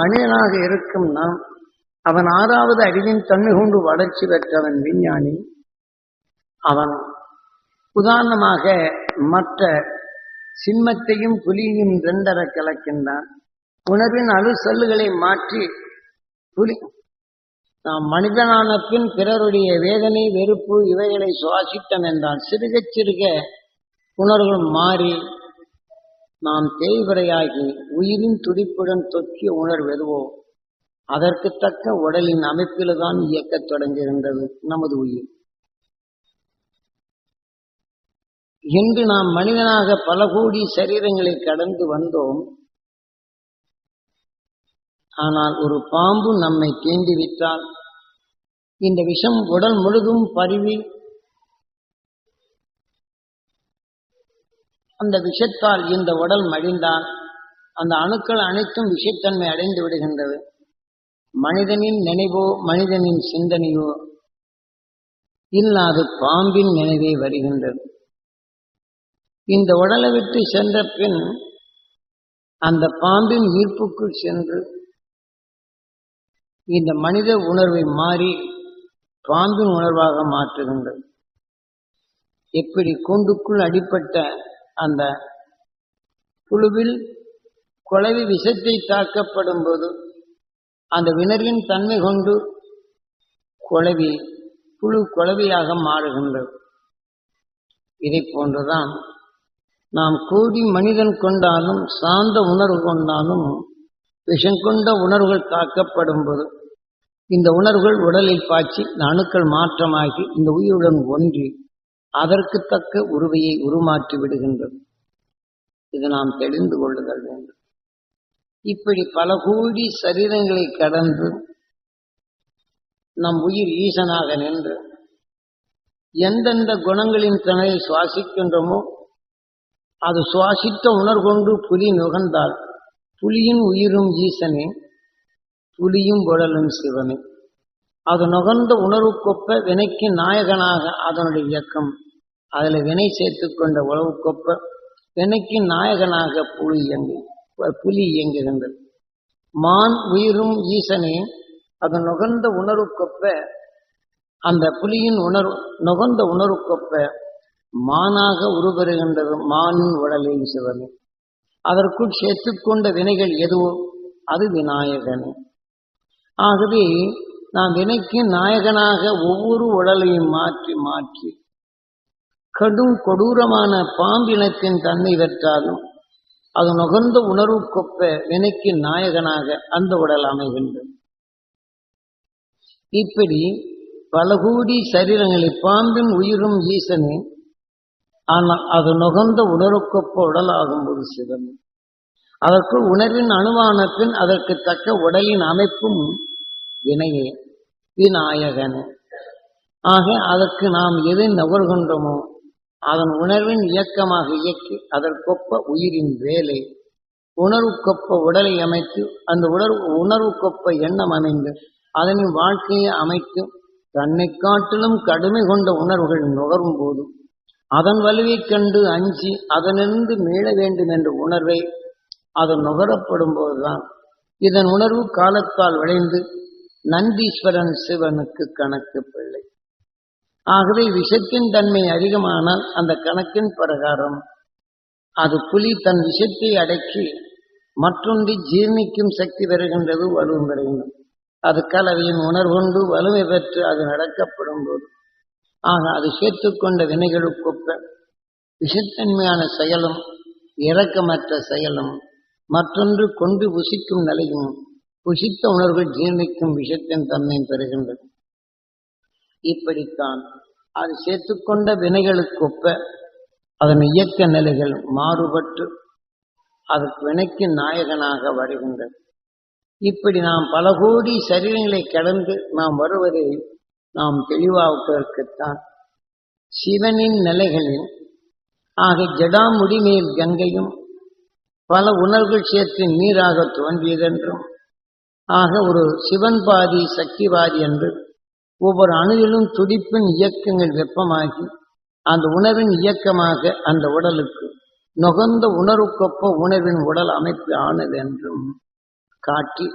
மனிதனாக இருக்கும் நாம் அவன் ஆறாவது அறிவின் தன்மை கொண்டு வளர்ச்சி பெற்றவன் விஞ்ஞானி. அவன் உதாரணமாக மற்ற சிம்மத்தையும் புலியையும் ரெண்டர கலக்கின்றான். உணர்வின் அலுசல்லுகளை மாற்றி புலி நாம் மனிதனான பின் பிறருடைய வேதனை வெறுப்பு இவைகளை சுவாசித்தன் என்றால் சிறுக சிறுக உணர்வுகள் மாறி நாம் தேய்வரையாகி உயிரின் துடிப்புடன் தொக்கிய உணர்வு எதுவோ அதற்கு தக்க உடலின் அமைப்பில்தான் இயக்கத் தொடங்கியிருந்தது நமது உயிர். இன்று நாம் மனிதனாக பல கோடி சரீரங்களை கடந்து வந்தோம். ஆனால் ஒரு பாம்பு நம்மை தீண்டிவிட்டால் இந்த விஷம் உடல் முழுதும் பரவி அந்த விஷத்தால் இந்த உடல் மடிந்தால் அந்த அணுக்கள் அனைத்தும் விஷத்தன்மை அடைந்து விடுகின்றது. மனிதனின் நினைவோ மனிதனின் சிந்தனையோ இல்லாது பாம்பின் நினைவே வருகின்றது. இந்த உடலை விட்டு சென்ற பின் அந்த பாம்பின் ஈர்ப்புக்குள் சென்று இந்த மனித உணர்வை மாறி பாம்பின் உணர்வாக மாற்றுகின்றது. எப்படி கூண்டுக்குள் அடிப்பட்ட அந்த புழுவில் குழவி விஷத்தை தாக்கப்படும் போது அந்த வினரின் தன்மை கொண்டு குழவி புழு குழவியாக மாறுகின்றது. இதை போன்றுதான் நாம் கூடி மனிதன் கொண்டாலும் சார்ந்த உணர்வு கொண்டாலும் விஷம் கொண்ட உணர்வுகள் தாக்கப்படும் போது இந்த உணர்வுகள் உடலில் பாய்ச்சி இந்த அணுக்கள் மாற்றமாகி இந்த உயிருடன் ஒன்றி அதற்கு தக்க உருவையை உருமாற்றி விடுகின்றது. இது நாம் தெரிந்து கொள்ளுதல் வேண்டும். இப்படி பல கூடி சரீரங்களை கடந்து நம் உயிர் ஈசனாக நின்று எந்தெந்த குணங்களின் தன்னை சுவாசிக்கின்றோமோ அது சுவாசித்த உணர்கொண்டு புலி நுகர்ந்தால் புலியின் உயிரும் ஈசனே புலியும் உடலும் சிவனே. அது நுகர்ந்த உணர்வுக்கொப்ப வினைக்கு நாயகனாக அதனுடைய இயக்கம் அதில் வினை சேர்த்து கொண்ட உழவுக்கொப்ப வினைக்கு நாயகனாக புலி இயங்கு புலி இயங்குகின்றது. மான் உயிரும் ஈசனே அது நுகர்ந்த உணர்வுக்கொப்ப அந்த புலியின் உணர்வு நுகர்ந்த உணர்வுக்கொப்ப மானாக உருபெறுகின்றது மானின் உடலே சிவனே. அதற்குள் சேர்த்துக்கொண்ட வினைகள் எதுவோ அது விநாயகனே. ஆகவே நாம் வினைக்கு நாயகனாக ஒவ்வொரு உடலையும் மாற்றி மாற்றி கடும் கொடூரமான பாம்பினத்தின் தன்மை பெற்றாலும் அது நுகர்ந்த உணர்வு கொப்ப வினைக்கு நாயகனாக அந்த உடல் அமைகின்றது. இப்படி பலகூடி சரீரங்களை பாம்பின் உயிரும் ஈசனே ஆனால் அது நுகர்ந்த உணர்வுக்கொப்ப உடலாகும்போது சிவன். அதற்குள் உணர்வின் அணுவான பின் அதற்கு தக்க உடலின் அமைப்பும் வினையே விநாயகன். ஆக அதற்கு நாம் எதை நுகர்கின்றோமோ அதன் உணர்வின் இயக்கமாக இயக்கி அதற்கொப்ப உயிரின் வேலை. உணர்வுக்கொப்ப உடலை அமைத்து அந்த உணர்வு உணர்வுக்கொப்ப எண்ணம் அமைந்து அதனின் வாழ்க்கையை அமைத்து தன்னை காட்டிலும் கடுமை கொண்ட உணர்வுகள் நுகரும் போது அதன் வலுவைக் கண்டு அஞ்சி அதனிருந்து மீள வேண்டும் என்ற உணர்வை அது நுகரப்படும் போதுதான். இதன் உணர்வு காலத்தால் விளைந்து நந்தீஸ்வரன் சிவனுக்கு கணக்கு பிள்ளை. ஆகவே விஷத்தின் தன்மை அதிகமானால் அந்த கணக்கின் பிரகாரம் அது புலி தன் விஷத்தை அடக்கி மற்றொன்று ஜீர்ணிக்கும் சக்தி பெறுகின்றது வலுவும் பெறுகின்றது. அது கலவையின் உணர்வுண்டு வலுவை பெற்று அது நடக்கப்படும் போது ஆக அது சேர்த்துக்கொண்ட வினைகளுக்கொப்ப விஷத்தன்மையான செயலும் இரக்கமற்ற செயலும் மற்றொன்று கொண்டு புசிக்கும் நிலையும் புசித்த உணர்வு ஜீர்ணிக்கும் விஷத்தின் தன்மை பெறுகின்றது. இப்படித்தான். அது சேர்த்துக்கொண்ட வினைகளுக்கொப்ப அதன் இயக்க நிலைகள் மாறுபட்டு அதற்கு வினைக்கு நாயகனாக வருகின்றது இப்படி நாம் பல கோடி சரீரங்களை கடந்து நாம் வருவதை நாம் தெளிவாக்குவதற்குத்தான் சிவனின் நிலைகளில் ஆக ஜடாமுடி நீர் கங்கையும் பல உணர்வுகள் சேர்த்து நீராக தோன்றியதென்றும் ஆக ஒரு சிவன் பாதி சக்திவாதி என்று ஒவ்வொரு அணுவிலும் துடிப்பின் இயக்கங்கள் வெப்பமாகி அந்த உணர்வின் இயக்கமாக அந்த உடலுக்கு நுகர்ந்த உணர்வுக்கொப்ப உணவின் உடல் அமைப்பு ஆனது என்றும் காட்டி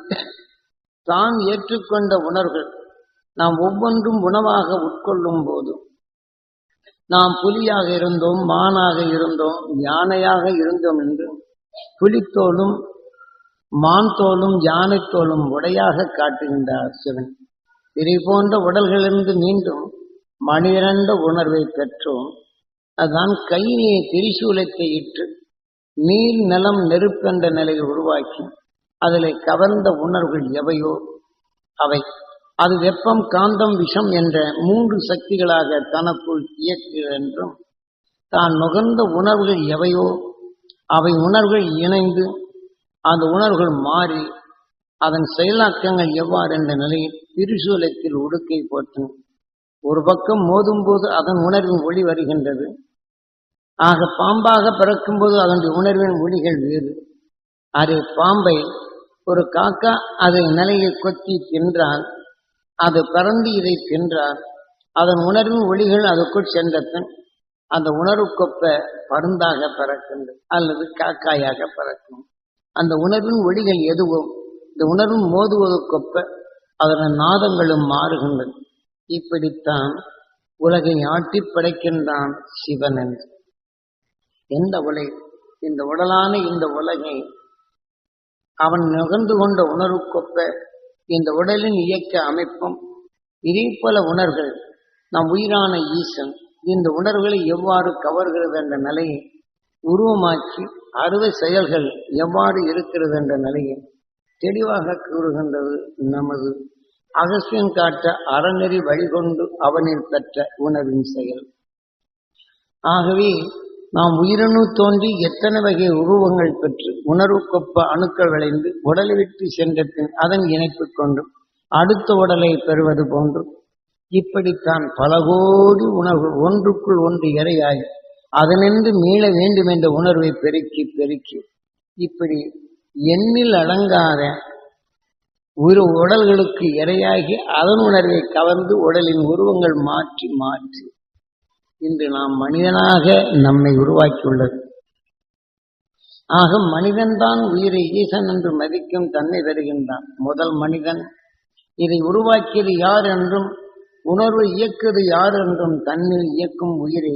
தான் ஏற்றுக்கொண்ட உணர்வுகள் நாம் ஒவ்வொன்றும் உணவாக உட்கொள்ளும் போது நாம் புலியாக இருந்தோம் மானாக இருந்தோம் யானையாக இருந்தோம் என்று புலித்தோலும் மான் தோலும் யானை தோலும் உடையாக காட்டுகின்றார் சிவன். இதை போன்ற உடல்களிலிருந்து மீண்டும் மணிரண்ட உணர்வை பெற்றோம். அதுதான் கையினிய திரிசூலத்தை இட்டு நீர் நிலம் நெருப்பென்ற நிலையை உருவாக்கி அதில் கவர்ந்த உணர்வுகள் எவையோ அவை. அது வெப்பம் காந்தம் விஷம் என்ற மூன்று சக்திகளாக தனக்குள் இயக்குகிறது என்றும் தான் நுகர்ந்த உணர்வுகள் எவையோ அவை உணர்வுகள் இணைந்து அந்த உணர்வுகள் மாறி அதன் செயலாக்கங்கள் எவ்வாறு என்ற நிலையில் திருசூலத்தில் உடுக்கை போற்றும் ஒரு பக்கம் மோதும்போது அதன் உணர்வின் ஒளி வருகின்றது. ஆக பாம்பாக பிறக்கும்போது அதனுடைய உணர்வின் ஒளிகள் வேறு. அதை பாம்பை ஒரு காக்கா அதை நிலையை கொத்தி தின்றால் அது பறந்து இதை தின்றால் அதன் உணர்வின் ஒளிகள் அதுக்குள் சென்றதன் அந்த உணர்வுக்கொப்ப பருந்தாக பறக்கின்றது அல்லது காக்காயாக பறக்கும். அந்த உணர்வின் ஒளிகள் எதுவும் இந்த உணர்வும் மோதுவதற்கொப்ப அதன் நாதங்களும் மாறுகின்றன. இப்படித்தான் உலகை ஆட்டி படைக்கின்றான் சிவன் என்று. எந்த உலை இந்த உடலான இந்த உலகை அவன் நுகர்ந்து கொண்ட உணர்வுக்கொப்ப இந்த உடலின் இயக்க அமைப்பும் இதே போல உணர்வுகள் நம் உயிரான ஈசன் இந்த உணர்வுகளை எவ்வாறு கவர்கிறது என்ற நிலையை உருவமாக்கி அறுவை செயல்கள் எவ்வாறு இருக்கிறது என்ற நிலையை தெளிவாக கூறுகின்றது நமது அகசியம் காட்ட அறநெறி வழிகொண்டு அவனில் பெற்ற உணர்வின் செயல். ஆகவே நாம் உயிரணு தோன்றி எத்தனை வகை உருவங்கள் பெற்று உணர்வுக்கொப்ப அணுக்கள் விளைந்து உடலை விட்டு சென்ற பின் அதன் இணைப்பு கொண்டு அடுத்த உடலை பெறுவது போன்று இப்படித்தான் பல கோடி உணர்வு ஒன்றுக்குள் ஒன்று இறையாய் அதனின்று மீள வேண்டும் என்ற உணர்வை பெருக்கி பெருக்கி இப்படி எண்ணில் அடங்காத உரு உடல்களுக்கு இரையாகி அதன் உணர்வை கவர்ந்து உடலின் உருவங்கள் மாற்றி மாற்றி இன்று நாம் மனிதனாக நம்மை உருவாக்கியுள்ளது. ஆக மனிதன்தான் உயிரை ஈசன் என்று மதிக்கும் தன்மை பெறுகின்றான் முதல் மனிதன். இதை உருவாக்கியது யார் என்றும் உணர்வு இயக்குவது யார் என்றும் தன்னில் இயக்கும் உயிரை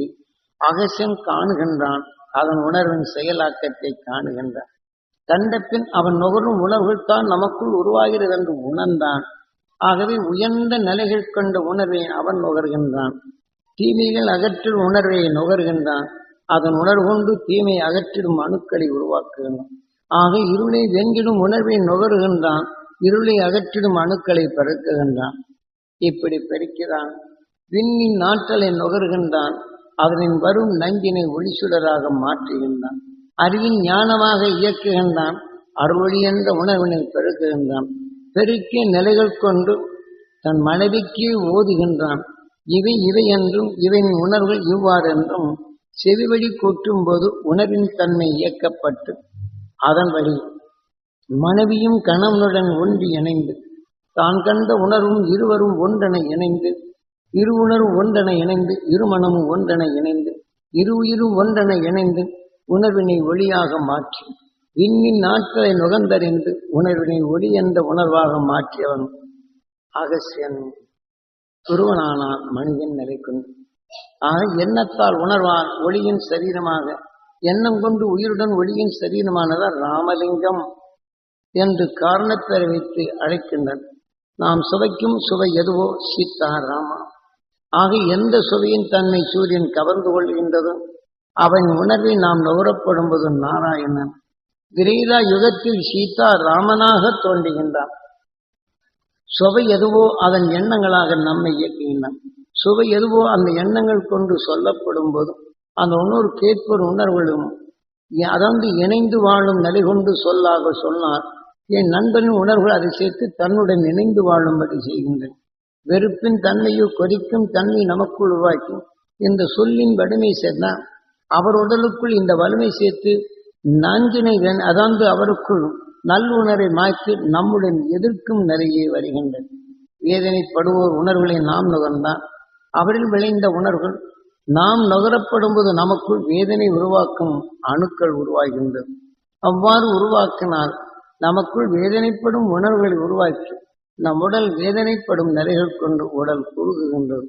அகசியம் காணுகின்றான். அதன் உணர்வின் செயலாக்கத்தை காணுகின்றான். கண்டபின் அவன் நுகரும் உணர்வுகள் தான் நமக்குள் உருவாகிறது என்று உணர்ந்தான். ஆகவே உயர்ந்த நிலைகள் கொண்ட உணர்வை அவன் நுகர்கின்றான். தீமைகள் அகற்றும் உணர்வை நுகர்கின்றான். அதன் உணர்வுண்டு தீமை அகற்றிடும் அணுக்களை உருவாக்குகின்றான். ஆக இருளை வெங்கிடும் உணர்வை நுகர்கின்றான். இருளை அகற்றிடும் அணுக்களை பெருக்குகின்றான். இப்படி பெருக்கிறான். விண்ணின் ஆற்றலை நுகர்கின்றான். அதனின் வரும் நஞ்சினை ஒளிசுடராக மாற்றுகின்றான். அறிவின் ஞானமாக இயக்குகின்றான். அருளொளி என்ற உணர்வினை பெருக்குகின்றான். பெருக்கிய நிலைகள் கொண்டு தன் மனைவிக்கு ஓதுகின்றான். இவை இவை என்றும் இவையின் உணர்வுகள் இவ்வாறு என்றும் செவிவழி கூட்டும் போது உணர்வின் தன்மை இயக்கப்பட்டு அதன் வழி மனைவியும் கணவனுடன் ஒன்று இணைந்து தான் கண்ட உணர்வும் இருவரும் ஒன்றென இணைந்து இரு உணர்வு ஒன்றென இணைந்து இருமணமும் ஒன்றென இணைந்து இரு உயிரும் ஒன்றென இணைந்து உணர்வினை ஒளியாக மாற்றி விண்ணின் நாட்களை நுகர்ந்தறிந்து உணர்வினை ஒளி என்ற உணர்வாக மாற்றியவன் அகசியன் துருவனானான் மனிதன் நிலை கொண்டு ஆக எண்ணத்தால் உணர்வான் ஒளியின் சரீரமாக எண்ணம் கொண்டு உயிருடன் ஒளியின் சரீரமானதால் ராமலிங்கம் என்று காரணத்தை வைத்து அழைக்கின்றனர். நாம் சுவைக்கும் சுவை எதுவோ சீதா ராமா. ஆக எந்த சுவையின் தன்மை சூரியன் கவர்ந்து கொள்கின்றதோ அவன் உணர்வை நாம் நுகரப்படும்போது நாராயணன் திரேதா யுகத்தில் சீதா ராமனாக தோன்றுகின்றான். சுவை எதுவோ அதன் எண்ணங்களாக நம்மை இயக்குகின்றன. சுவை எதுவோ அந்த எண்ணங்கள் கொண்டு சொல்லப்படும் போதும் அந்த உணர்வு கேட்பொரு உணர்வுகளும் அதாவது இணைந்து வாழும் நிலை கொண்டு சொல்லாக சொன்னார் என் நண்பனின் உணர்வுகள் அதை சேர்த்து தன்னுடன் இணைந்து வாழும்படி செய்கின்றன. வெறுப்பின் தன்மையோ கொதிக்கும் தன்மை நமக்குள் உருவாக்கி இந்த சொல்லின் வடிமை சேர்ந்தால் அவர் உடலுக்குள் இந்த வலிமை சேர்த்து நஞ்சினை அதாந்து அவருக்குள் நல்லுணரை மாற்றி நம்முடன் எதிர்க்கும் நிலையே வருகின்றன வேதனைப்படுவோர் உணர்வுகளை நாம் நுகர்ந்தான் அவரில் விளைந்த உணர்வுகள் நாம் நுகரப்படும் போது நமக்குள் வேதனை உருவாக்கும் அணுக்கள் உருவாகின்றது அவ்வாறு உருவாக்கினால் நமக்குள் வேதனைப்படும் உணர்வுகளை உருவாக்கி நம் உடல் வேதனைப்படும் நிறைகள் கொண்டு உடல் குறுகுகின்றது.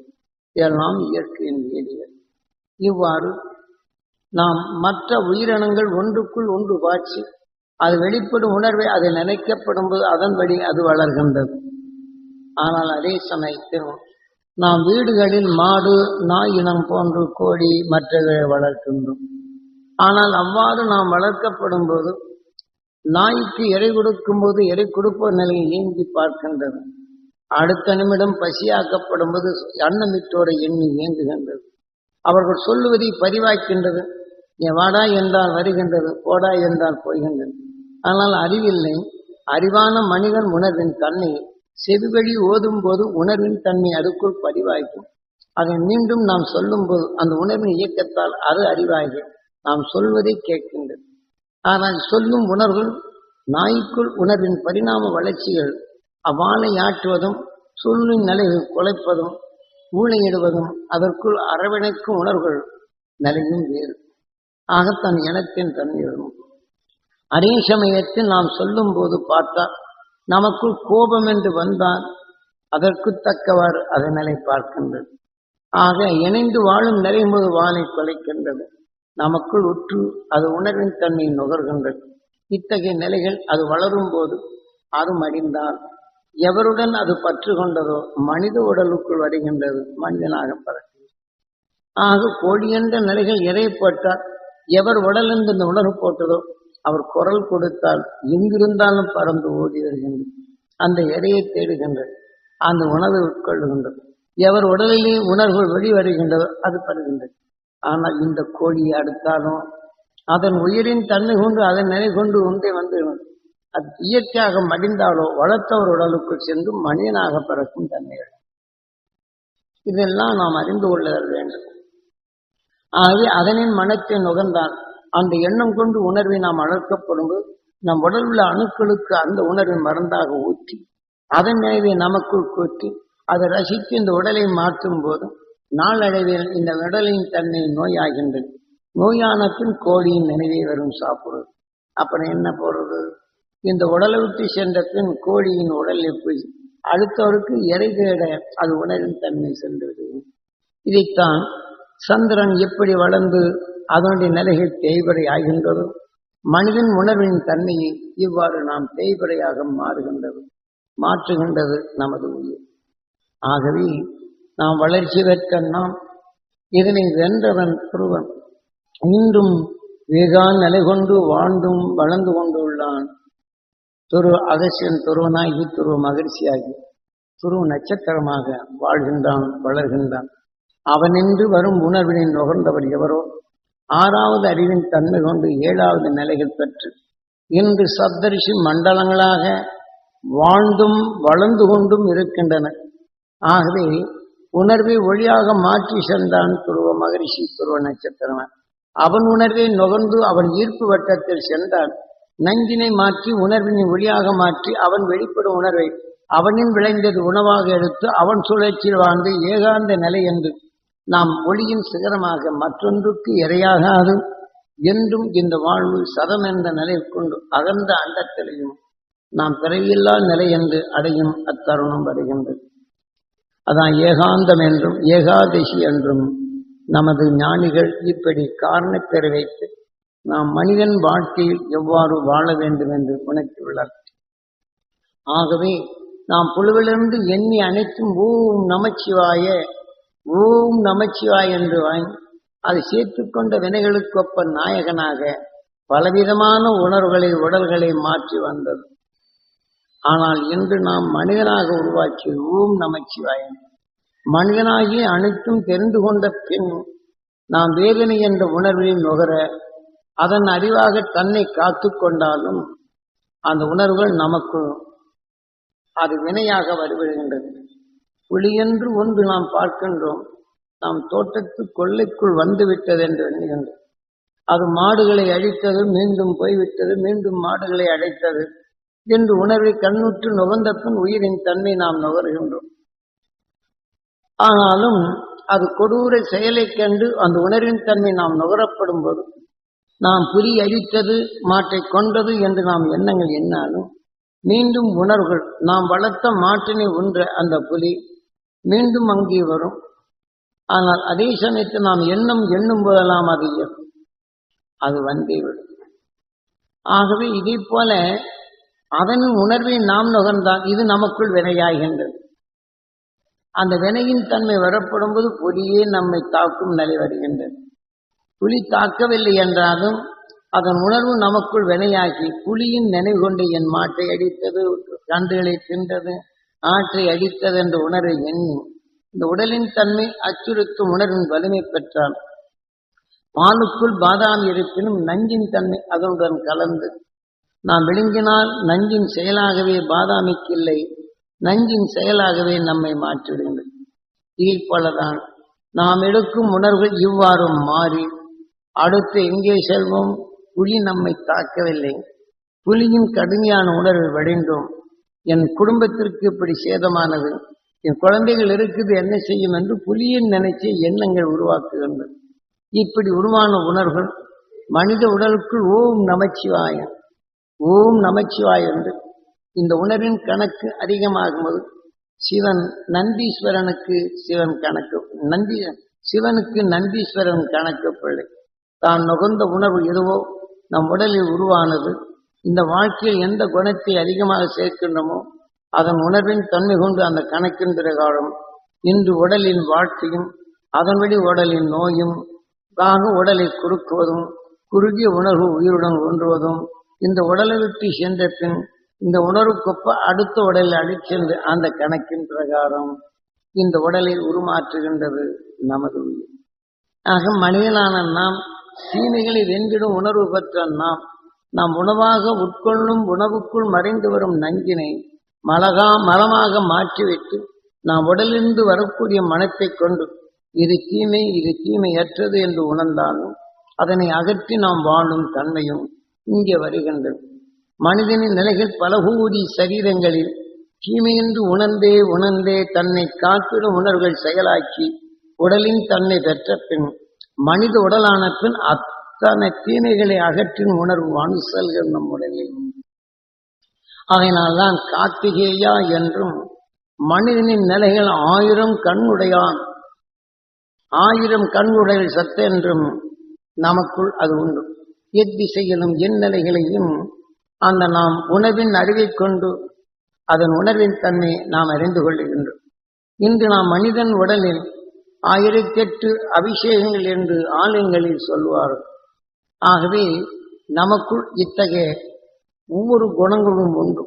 இதெல்லாம் இயற்கையின் வேதிகள். இவ்வாறு நாம் மற்ற உயிரினங்கள் ஒன்றுக்குள் ஒன்று பாய்ச்சி அது வெளிப்படும் உணர்வை அது நினைக்கப்படும் போது அதன்படி அது வளர்கின்றது. ஆனால் அதே சமயத்தில் நாம் வீடுகளில் மாடு நாய் இனம் போன்று கோழி மற்றவை வளர்க்கின்றோம். ஆனால் அவ்வாறு நாம் வளர்க்கப்படும் போது நாய்க்கு எடை கொடுக்கும் போது எடை கொடுப்போர் நிலையை ஏங்கி பார்க்கின்றது. அடுத்த நிமிடம் பசியாக்கப்படும் போது அன்னமிட்டோரை எண்ணி இயங்குகின்றது அவர்கள் சொல்லுவதை பதிவாக்கின்றது. நீ வாடா என்றால் வருகின்றது போடா என்றால் போகின்றது. ஆனால் அறிவில்லை. அறிவான மனிதன் உணர்வின் தன்மை செவிவழி ஓதும் போது உணர்வின் தன்மை அதுக்குள் பதிவாகும் அதை மீண்டும் நாம் சொல்லும் போது அந்த உணர்வின் இயக்கத்தால் அது அறிவாகி நாம் சொல்வதை கேட்கின்றது. ஆனால் சொல்லும் உணர்வுகள் நாய்க்குள் உணர்வின் பரிணாம வளர்ச்சிகள் அவ்வாளை ஆற்றுவதும் சொல்லின் நிலைகள் குலைப்பதும் ஊழையிடுவதும் அதற்குள் அரவணைக்கும் உணர்வுகள் நிலையும் வேறு. ஆக தன் இனத்தின் தன்மையிடும் அதே சமயத்தில் நாம் சொல்லும் போது பார்த்தால் நமக்குள் கோபம் என்று வந்தால் அதற்கு தக்கவாறு அதன் நிலை பார்க்கின்றது. ஆக இணைந்து வாழும் நிலை போது வாழை குலைக்கின்றது நமக்குள் உற்று அது உணர்வின் தன்மையை நுகர்கின்றது. இத்தகைய நிலைகள் அது வளரும் போது அது மடிந்தால் எவருடன் அது பற்று கொண்டதோ மனித உடலுக்குள் வருகின்றது. மனிதனாக பறக்கின்றது ஆக கோடி என்ற நிலைகள் இறைப்பட்டால் எவர் உடல் என்று இந்த உணர்வு போட்டதோ அவர் குரல் கொடுத்தால் எங்கிருந்தாலும் பறந்து ஓடி வருகின்றது. அந்த இறையை தேடுகின்றது. அந்த உணவை உட்கொள்ளுகின்றது. எவர் உடலிலே உணர்வுகள் வெளிவருகின்றதோ அது பருகின்றது ஆனால் இந்த கோழியை அடுத்தாலும் அதன் உயிரின் தன்மை கொண்டு அதன் நிலை கொண்டு ஒன்றே வந்து அது இயற்கையாக மடிந்தாலோ வளர்த்தவர் உடலுக்குள் சென்று மனிதனாக பிறக்கும் தன்மைகள். இதெல்லாம் நாம் அறிந்து கொள்ளுதல் வேண்டும். ஆகவே அதனின் மனத்தை நுகர்ந்தான் அந்த எண்ணம் கொண்டு உணர்வை நாம் அழக்கப்படும்போது நம் உடல் உள்ள அணுக்களுக்கு அந்த உணர்வை மருந்தாக ஊற்றி அதன் நினைவை நமக்குள் கூட்டி அதை ரசித்து இந்த உடலை மாற்றும் போது நாளடைவில் இந்த உடலின் தன்மை நோயாகின்றது. நோயான கோழியின் நினைவே வரும் சாப்பிடுறது அப்புறம் என்ன போடுறது? இந்த உடலை விட்டு சென்ற பின் கோழியின் உடலில் போய் அடுத்தவருக்கு இறை தேட அது உணரின் தன்மை சென்றது. இதைத்தான் சந்திரன் எப்படி வளர்ந்து அதனுடைய நிலைகள் தேய்வரை ஆகின்றதோ மனிதன் உணர்வின் தன்மையை இவ்வாறு நாம் தேய்வரையாக மாறுகின்றது மாற்றுகின்றது நமது உயிர். ஆகவே நாம் வளர்ச்சி பெற்ற நாம் இதனை வென்றவன் ஒருவன். இன்றும் வேகான் நிலை கொண்டு வாழ்ந்தும் வளர்ந்து கொண்டுள்ளான். துரு அகசியன் துருவனாகி துருவ மகிழ்ச்சியாகி துருவ நட்சத்திரமாக வாழ்கின்றான் வளர்கின்றான். அவனின்று வரும் உணர்வினை நுகர்ந்தவர் எவரோ? ஆறாவது அறிவின் தன்மை கொண்டு ஏழாவது நிலைகள் பெற்று இன்று சப்தரிஷி மண்டலங்களாக வாழ்ந்தும் வளர்ந்து கொண்டும் இருக்கின்றன. ஆகவே உணர்வை ஒளியாக மாற்றி சென்றான் துருவ மகரிஷி துருவ நட்சத்திரமன் அவன் உணர்வை நுகர்ந்து அவன் ஈர்ப்பு வட்டத்தில் சென்றான். நஞ்சினை மாற்றி உணர்வினை ஒளியாக மாற்றி அவன் வெளிப்படும் உணர்வை அவனின் விளைந்தது உணவாக எடுத்து அவன் சுழற்சியில் வாழ்ந்து ஏகாந்த நிலை என்று நாம் ஒளியின் சிகரமாக மற்றொன்றுக்கு இரையாகாது என்றும் இந்த வாழ்வு சதம் என்ற நிலை கொண்டு அகந்த அண்டத்திலையும் நாம் பிறவியில்லா நிலை என்று அடையும் அத்தருணம் வருகின்றது. அதான் ஏகாந்தம் என்றும் ஏகாதசி என்றும் நமது ஞானிகள் இப்படி காரணப்பெற வைத்து நாம் மனிதன் வாழ்க்கையில் எவ்வாறு வாழ வேண்டும் என்று உணர்த்தியுள்ளார் ஆகவே நாம் புழுவிலிருந்து எண்ணி அனைத்தும் ஓம் நமச்சிவாய ஓம் நமச்சிவாய் என்று வாங்கி அதை சேர்த்துக்கொண்ட வினைகளுக்கொப்ப நாயகனாக பலவிதமான உணர்வுகளை உடல்களை மாற்றி வந்தது. ஆனால் இன்று நாம் மனிதனாக உருவாக்கி ஓம் நமச்சிவாயன் மனிதனாகி அனைத்தும் தெரிந்து கொண்ட பின் நாம் வேதனை என்ற உணர்வில் நுகர அதன் அறிவாக தன்னை காத்து கொண்டாலும் அந்த உணர்வுகள் நமக்கு அது வினையாக வருவிடுகின்றது புலியென்று ஒன்று நாம் பார்க்கின்றோம். நாம் தோட்டத்து கொள்ளைக்குள் வந்துவிட்டது என்று எண்ணுகின்றோம். அது மாடுகளை அழித்தது மீண்டும் போய்விட்டது மீண்டும் மாடுகளை அழைத்தது என்று உணர்வை கண்ணுற்று நுகர்ந்த பின் உயிரின் தன்மை நாம் நுகர்கின்றோம். ஆனாலும் அது கொடூர செயலைக் கண்டு அந்த உணர்வின் தன்மை நாம் நுகரப்படும் போது நாம் புலி அழித்தது மாட்டை கொண்டது என்று நாம் எண்ணங்கள் எண்ணாலும் மீண்டும் உணர்வுகள் நாம் வளர்த்த மாட்டினை உன்ற அந்த புலி மீண்டும் அங்கே வரும். ஆனால் அதே சமயத்தில் நாம் எண்ணம் எண்ணும் போதெல்லாம் அது அது வந்தே விடும். ஆகவே இதே போல அதன் உணர்வை நாம் நுகர்ந்தால் இது நமக்குள் வினையாகின்றது. அந்த வினையின் தன்மை வரப்படும் போது புலியே நம்மை தாக்கும் நிலை வருகின்றது. புலி தாக்கவில்லை என்றாலும் அதன் உணர்வு நமக்குள் வினையாகி புலியின் நினைவு கொண்டு என் மாட்டை அடித்தது கன்றுகளை தின்றது ஆற்றை அடித்தது என்ற உணர்வை எண்ணி இந்த உடலின் தன்மை அச்சுறுத்தும் உணர்வின் வலிமை பெற்றால் பாலுக்குள் பாதாம் இருப்பினும் நஞ்சின் தன்மை அதனுடன் கலந்து நாம் விழுங்கினால் நஞ்சின் செயலாகவே பாதாமிக்கு இல்லை நஞ்சின் செயலாகவே நம்மை மாற்றிவிடுங்கள். தீர்ப்பலதான் போலதான் நாம் எடுக்கும் உணர்வுகள் இவ்வாறு மாறி அடுத்து எங்கே செல்வோம்? புலி நம்மை தாக்கவில்லை. புலியின் கடுமையான உணர்வு வடிந்தோம். என் குடும்பத்திற்கு இப்படி சேதமானது. என் குழந்தைகள் இருக்குது என்ன செய்யும் என்று புலியின் நினைச்சு எண்ணங்கள் உருவாக்குகின்றன. இப்படி உருவான உணர்வுகள் மனித உடலுக்குள் ஓம் நமச்சிவாய ஓம் நமச்சிவாய என்று இந்த உணர்வின் கணக்கு அதிகமாகும்போது சிவன் நந்தீஸ்வரனுக்கு சிவன் கணக்கு நந்தி சிவனுக்கு நந்தீஸ்வரன் கணக்கு பிள்ளை. தான் நுகர்ந்த உணர்வு எதுவோ நம் உடலில் உருவானது. இந்த வாழ்க்கையில் எந்த குணத்தை அதிகமாக சேர்க்கின்றோமோ அதன் உணர்வின் தன்மை கொண்டு அந்த கணக்கின் பிரகாரம் இன்று உடலின் வாழ்க்கையும் அதன்படி உடலின் நோயும் ஆக உடலை குறுக்குவதும் குறுகிய உணர்வு உயிருடன் ஒன்றுவதும் இந்த உடலை விட்டு சென்ற பின் இந்த உணர்வுக்கொப்ப அடுத்த உடலில் அடிச்சென்று அந்த கணக்கின் பிரகாரம் இந்த உடலை உருமாற்றுகின்றது நமது உயிர். ஆக மனிதனான நாம் தீமைகளை வென்றிடும் உணர்வு பெற்ற நாம் நாம் உணவாக உட்கொள்ளும் உணவுக்குள் மறைந்து வரும் நஞ்சினை மலகா மலமாக மாற்றிவிட்டு நாம் உடலிருந்து வரக்கூடிய மனத்தை கொண்டு இது தீமை இது தீமையற்றது என்று உணர்ந்தாலும் அதனை அகற்றி நாம் வாழும் தன்மையும் இங்கே வருகின்றது. மனிதனின் நிலைகள் பலகூடி சரீரங்களில் தீமையென்று உணர்ந்தே உணர்ந்தே தன்னை காத்திடும் உணர்வுகள் செயலாக்கி உடலின் தன்னை பெற்ற பின் மனித உடலான பின் அத்தனை தீமைகளை அகற்றின் உணர்வு அணுசல்கள் நம் உடலில். உண்டு. ஆகையினால்தான் கார்த்திகேயா என்றும் மனிதனின் நிலைகள் ஆயிரம் கண்ணுடையான். ஆயிரம் கண்ணுடைய சத்து என்றும் நமக்குள் அது உண்டு. எத்திசையிலும் என் நிலைகளையும் அந்த நாம் உணவின் அருகை கொண்டு அதன் உணர்வின் தன்மை நாம் அறிந்து கொள்கின்றோம் இன்று நாம் மனிதன் உடலில் ஆயிரத்தெட்டு அபிஷேகங்கள் என்று ஆலயங்களில் சொல்வார்கள். ஆகவே நமக்குள் இத்தகைய ஒவ்வொரு குணங்களும் உண்டு.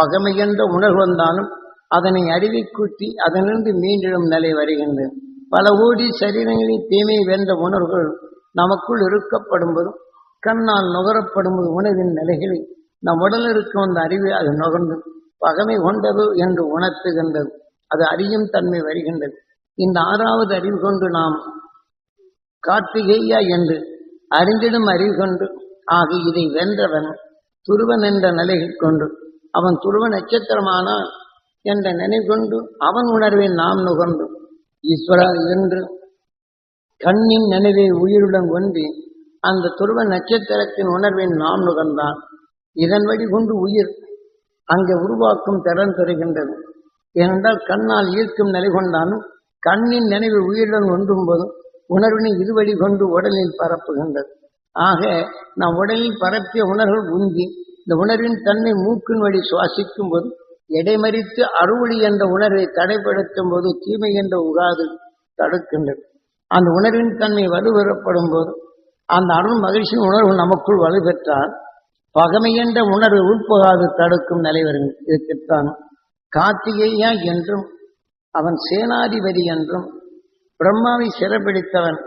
பகமை என்ற உணர்வு வந்தாலும் அதனை அறிவை கூட்டி அதனிருந்து மீண்டிடும் நிலை வருகின்றது. பல கோடி சரீரங்களில் தீமை வென்ற உணர்வுகள் நமக்குள் இருக்கப்படும்போதும் கண்ணால் நுகரப்படும்போது உணவின் நிலைகளில் நம் உடலில் இருக்கும் அந்த அறிவு அது நுகர்ந்து பகமை கொண்டது என்று உணர்த்துகின்றது. அது அறியும் தன்மை வருகின்றது. இந்த ஆறாவது அறிவு கொண்டு நாம் கார்த்திகேயா என்று அறிந்திடும் அறிவு கொண்டு ஆக இதை வென்றவன் துருவன் என்ற நிலையை கொண்டு அவன் துருவ நட்சத்திரமானான் என்ற நினைவு கொண்டு அவன் உணர்வை நாம் நுகர்ந்து ஈஸ்வரா என்று கண்ணின் நினைவை உயிருடன் ஒன்றி அந்த துருவ நட்சத்திரத்தின் உணர்வை நாம் நுகர்ந்தான். இதன் வழி கொண்டு உயிர் அங்கே உருவாக்கும் திறன் பெறுகின்றது. ஏனென்றால் கண்ணால் ஈர்க்கும் நிலை கொண்டாலும் கண்ணின் நினைவு உயிருடன் ஒன்றும் போதும் உணர்வினை இருவழி கொண்டு உடலில் பரப்புகின்றது. ஆக நாம் உடலில் பரப்பிய உணர்வு உந்தி இந்த உணர்வின் தன்மை மூக்கின் வழி சுவாசிக்கும் போது எடைமறித்து அறுவழி என்ற உணர்வை தடைப்படுத்தும் போது தீமை என்ற உகாது தடுக்கின்றது. அந்த உணர்வின் தன்மை வலுவெறப்படும் போது அந்த அருள் மகிழ்ச்சியின் உணர்வு நமக்குள் வலுப்பெற்றால் பகமை என்ற உணர்வு உட்புகாது தடுக்கும் நிலை வருகிறது. இதற்குத்தான் கார்த்திகேயா என்றும் அவன் சேனாதிபதி என்றும் பிரம்மாவை சிறப்பிடித்தவன்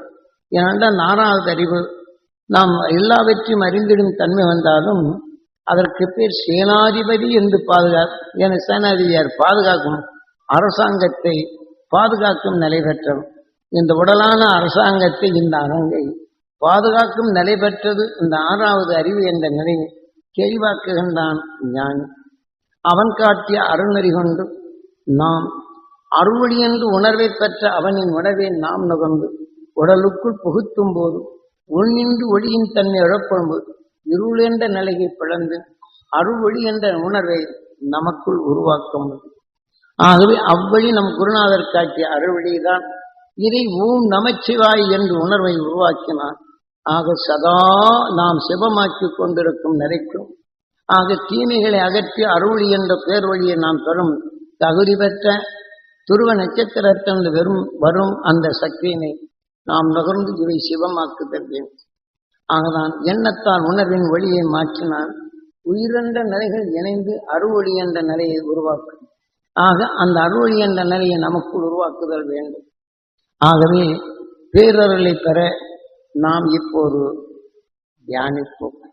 ஏனென்றால் நானாவது அறிவு நாம் எல்லாவற்றையும் அறிந்திடும் தன்மை வந்தாலும் அதற்கு பேர் சேனாதிபதி என்று பாதுகா என சேனாதிபதியார் பாதுகாக்கும் அரசாங்கத்தை பாதுகாக்கும் நிலை பெற்றவன் இந்த உடலான அரசாங்கத்தை இந்த அரங்கை பாதுகாக்கும் நிலை பெற்றது. இந்த ஆறாவது அறிவு என்ற நிலையை தெளிவாக்குகின்றான் ஞானி. அவன் காட்டிய அருள்நெறி கொண்டு நாம் அருள் என்று உணர்வை பெற்ற அவனின் உணர்வை நாம் நுகர்ந்து உடலுக்குள் புகுத்தும் போது உள்நின்று ஒளியின் தன்மை இழப்பொழும்பு இருள் என்ற நிலையை பிளந்து அருள் என்ற உணர்வை நமக்குள் உருவாக்க முடியும். ஆகவே அவ்வழி நம் குருநாதர் காட்டிய அறுவழிதான் இதை ஊம் நமச்சிவாய் என்று உணர்வை உருவாக்கினார். ஆக சதா நாம் சிவமாக்கிக் கொண்டிருக்கும் நிறைக்கும் ஆக தீமைகளை அகற்றி அருள் என்ற பேர் வழியை நாம் பெறும் தகுதி பெற்ற துருவ நட்சத்திரத்திலிருந்து வெறும் வரும் அந்த சக்தியினை நாம் நுகர்ந்து இவை சிவமாக்குதல் ஆகதான் எண்ணத்தால் உணர்வின் ஒளியை மாற்றினால் உயிரென்ற நிலைகள் இணைந்து அருவொளி என்ற நிலையை உருவாக்கும். ஆக அந்த அருவொளி என்ற நிலையை நமக்குள் உருவாக்குதல் வேண்டும். ஆகவே பேரருளை பெற நாம் இப்போது தியானிப்போம்.